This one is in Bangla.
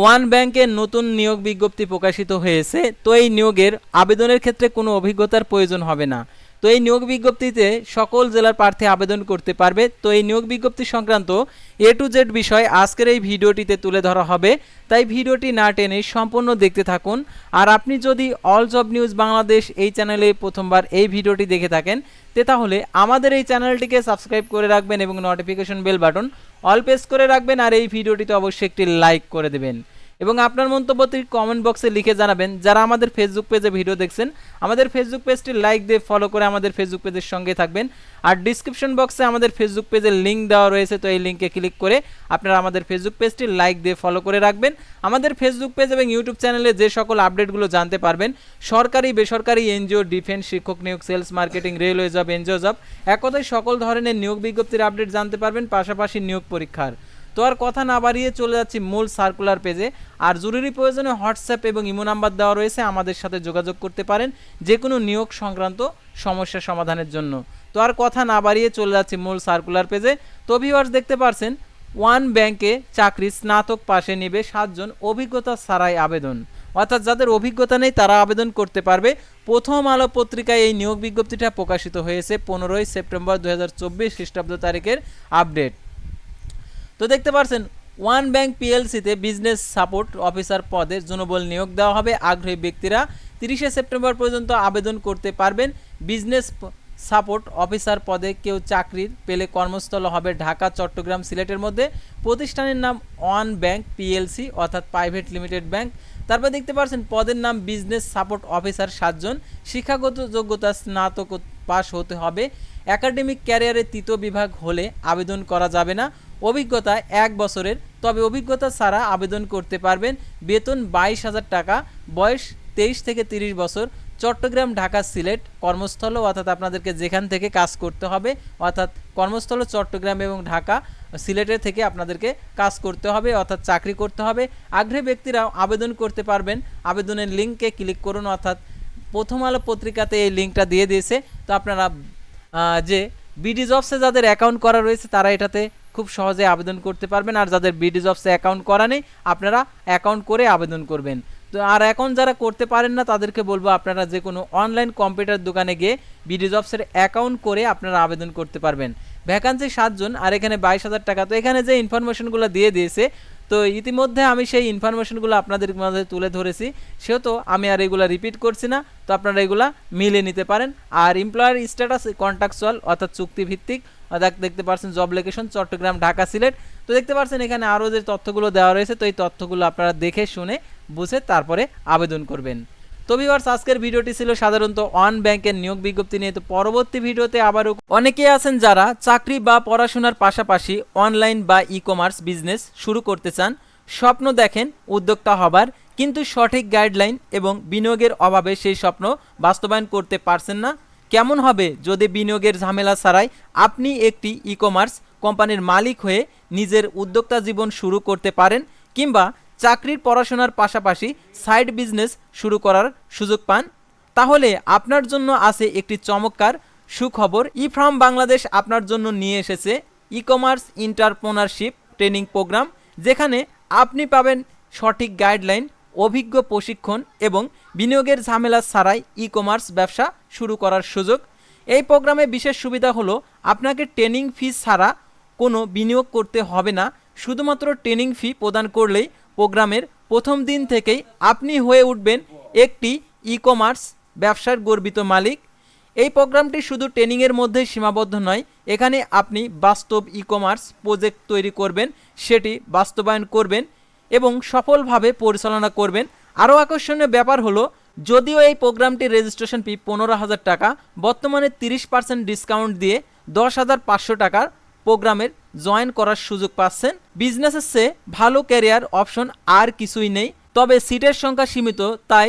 ওয়ান ব্যাংকের নতুন নিয়োগ বিজ্ঞপ্তি প্রকাশিত হয়েছে, তো এই নিয়োগের আবেদনের ক্ষেত্রে কোনো অভিজ্ঞতার প্রয়োজন হবে না। তো এই নিয়োগ বিজ্ঞপ্তিতে সকল জেলার প্রার্থী আবেদন করতে পারবে। তো এই নিয়োগ বিজ্ঞপ্তি সংক্রান্ত এ টু জেড বিষয় আজকের এই ভিডিওটিতে তুলে ধরা হবে। তাই ভিডিওটি না টেনে সম্পূর্ণ দেখতে থাকুন। আর আপনি যদি অল জব নিউজ বাংলাদেশ এই চ্যানেলে প্রথমবার এই ভিডিওটি দেখে থাকেন, তে তাহলে আমাদের এই চ্যানেলটিকে সাবস্ক্রাইব করে রাখবেন এবং notification bell button all press করে রাখবেন। আর এই ভিডিওটিতে অবশ্যই একটি লাইক করে দেবেন। এবং আপনার মন্তব্যটি কমেন্ট বক্সে লিখে জানাবেন। যারা আমাদের ফেসবুক পেজে ভিডিও দেখছেন, আমাদের ফেসবুক পেজটি লাইক দিয়ে ফলো করে আমাদের ফেসবুক পেজের সঙ্গে থাকবেন। আর ডিসক্রিপশন বক্সে আমাদের ফেসবুক পেজের লিঙ্ক দেওয়া রয়েছে, তো এই লিঙ্কে ক্লিক করে আপনারা আমাদের ফেসবুক পেজটি লাইক দিয়ে ফলো করে রাখবেন। আমাদের ফেসবুক পেজ এবং ইউটিউব চ্যানেলে যে সকল আপডেটগুলো জানতে পারবেন, সরকারি, বেসরকারি, এনজিও ডিফেন্স শিক্ষক নিয়োগ sales marketing railway job NGO job এক কথায় সকল ধরনের নিয়োগ বিজ্ঞপ্তির আপডেট জানতে পারবেন, পাশাপাশি নিয়োগ পরীক্ষার। তো আর কথা না বাড়িয়ে চলে যাচ্ছি মূল সার্কুলার পেজে আর জরুরি প্রয়োজনে হোয়াটসঅ্যাপ এবং ইমো নাম্বার দেওয়া রয়েছে, আমাদের সাথে যোগাযোগ করতে পারেন যে কোনো নিয়োগ সংক্রান্ত সমস্যা সমাধানের জন্য। তো আর কথা না বাড়িয়ে চলে যাচ্ছি মূল সার্কুলার পেজে তো ভিউয়ার্স দেখতে পারছেন ওয়ান ব্যাংকে চাকরি স্নাতক পাশে নেবে সাতজন অভিজ্ঞতা ছাড়াই আবেদন। অর্থাৎ যাদের অভিজ্ঞতা নেই তারা আবেদন করতে পারবে। প্রথম আলো পত্রিকায় এই নিয়োগ বিজ্ঞপ্তিটা প্রকাশিত হয়েছে পনেরোই সেপ্টেম্বর দু হাজার চব্বিশ খ্রিস্টাব্দ তারিখের আপডেট। তো দেখতে পারছেন, ওয়ান ব্যাংক পিএলসিতে বিজনেস সাপোর্ট অফিসার পদে জনবল নিয়োগ দেওয়া হবে। আগ্রহী ব্যক্তিরা তিরিশে সেপ্টেম্বর পর্যন্ত আবেদন করতে পারবেন। বিজনেস সাপোর্ট অফিসার পদে কেউ চাকরির পেলে কর্মস্থল হবে ঢাকা, চট্টগ্রাম, সিলেটের মধ্যে। প্রতিষ্ঠানের নাম ওয়ান ব্যাংক পিএলসি, অর্থাৎ প্রাইভেট লিমিটেড ব্যাংক। তারপর দেখতে পাচ্ছেন পদের নাম বিজনেস সাপোর্ট অফিসার সাতজন। শিক্ষাগত যোগ্যতা স্নাতক পাস হতে হবে। একাডেমিক ক্যারিয়ারে তৃতীয় বিভাগ হলে আবেদন করা যাবে না। অভিজ্ঞতা এক বছরের, তবে অভিজ্ঞতা ছাড়া আবেদন করতে পারবেন বেতন বাইশ হাজার টাকা, বয়স তেইশ থেকে তিরিশ বছর, চট্টগ্রাম ঢাকা সিলেট কর্মস্থল অর্থাৎ আপনাদেরকে যেখান থেকে কাজ করতে হবে, অর্থাৎ কর্মস্থল চট্টগ্রাম এবং ঢাকা সিলেটের থেকে আপনাদেরকে কাজ করতে হবে, অর্থাৎ চাকরি করতে হবে। আগ্রহী ব্যক্তিরা আবেদন করতে পারবেন। আবেদনের লিঙ্কে ক্লিক করুন, অর্থাৎ প্রথম আলো পত্রিকাতে এই লিঙ্কটা দিয়ে দিয়েছে। তো আপনারা যে বিডি জবসে যাদের অ্যাকাউন্ট করা রয়েছে, তারা এটাতে খুব সহজে আবেদন করতে পারবেন। আর যাদের বিডি জবসে অ্যাকাউন্ট করা নেই, আপনারা অ্যাকাউন্ট করে আবেদন করবেন। তো আর এখন যারা করতে পারেন না, তাদেরকে বলব আপনারা যে কোনো অনলাইন কম্পিউটার দোকানে গিয়ে বিডি জবসের অ্যাকাউন্ট করে আপনারা আবেদন করতে পারবেন। ভ্যাকান্সি সাতজন, আর এখানে বাইশ হাজার টাকা। তো এখানে যে ইনফরমেশনগুলো দিয়ে দিয়েছে তো ইতিমধ্যে আমি সেই ইনফরমেশনগুলো আপনাদের মধ্যে তুলে ধরেছি। সেহেতু আমি আর এগুলো রিপিট করছি না, তো আপনারা এগুলো মিলে নিতে পারেন। আর এমপ্লয়ার স্ট্যাটাস কন্ট্রাকচুয়াল অর্থাৎ চুক্তিভিত্তিক দেখতে পাচ্ছেন জব লোকেশন চট্টগ্রাম, ঢাকা, সিলেট। তো দেখতে পাচ্ছেন এখানে আরও যে তথ্যগুলো দেওয়া রয়েছে, তো এই তথ্যগুলো আপনারা দেখে, শুনে, বুঝে তারপরে আবেদন করবেন। তো ভিউয়ার্স আজকের ভিডিওটি ছিল সাধারণত ওয়ান ব্যাংকের নিয়োগ বিজ্ঞপ্তি নিয়ে। তো পরবর্তী ভিডিওতে আবারও অনেকেই আছেন যারা চাকরি বা পড়াশোনার পাশাপাশি অনলাইন বা ই কমার্স বিজনেস শুরু করতে চান। স্বপ্ন দেখেন উদ্যোক্তা হবার, কিন্তু সঠিক গাইডলাইন এবং বিনিয়োগের অভাবে সেই স্বপ্ন বাস্তবায়ন করতে পারছেন না। কেমন হবে যদি বিনিয়োগের ঝামেলা ছাড়াই আপনি একটি ই কমার্স কোম্পানির মালিক হয়ে নিজের উদ্যোক্তা জীবন শুরু করতে পারেন, কিংবা চাকরির পড়াশোনার পাশাপাশি সাইড বিজনেস শুরু করার সুযোগ পান। তাহলে আপনার জন্য আছে একটি চমৎকার সুখবর। ই বাংলাদেশ আপনার জন্য নিয়ে এসেছে e commerce entrepreneurship training programme যেখানে আপনি পাবেন সঠিক গাইডলাইন অভিজ্ঞ প্রশিক্ষণ এবং বিনিয়োগের ঝামেলা ছাড়াই ই কমার্স ব্যবসা শুরু করার সুযোগ। এই প্রোগ্রামে বিশেষ সুবিধা হলো আপনাকে ট্রেনিং ফি ছাড়া কোনো বিনিয়োগ করতে হবে না। শুধুমাত্র ট্রেনিং ফি প্রদান করলেই প্রোগ্রামের প্রথম দিন থেকেই আপনি হয়ে উঠবেন একটি ই কমার্স ব্যবসার গর্বিত মালিক। এই প্রোগ্রামটি শুধু ট্রেনিংয়ের মধ্যেই সীমাবদ্ধ নয়, এখানে আপনি বাস্তব ই কমার্স প্রজেক্ট তৈরি করবেন, সেটি বাস্তবায়ন করবেন এবং সফলভাবে পরিচালনা করবেন। আরও আকর্ষণীয় ব্যাপার হলো, যদিও এই প্রোগ্রামটির রেজিস্ট্রেশন ফি পনেরো হাজার টাকা, বর্তমানে তিরিশ পার্সেন্ট ডিসকাউন্ট দিয়ে দশ হাজার পাঁচশো টাকার প্রোগ্রামের জয়েন করার সুযোগ পাচ্ছেন। বিজনেসের চেয়ে ভালো ক্যারিয়ার অপশন আর কিছুই নেই, তবে সিটের সংখ্যা সীমিত, তাই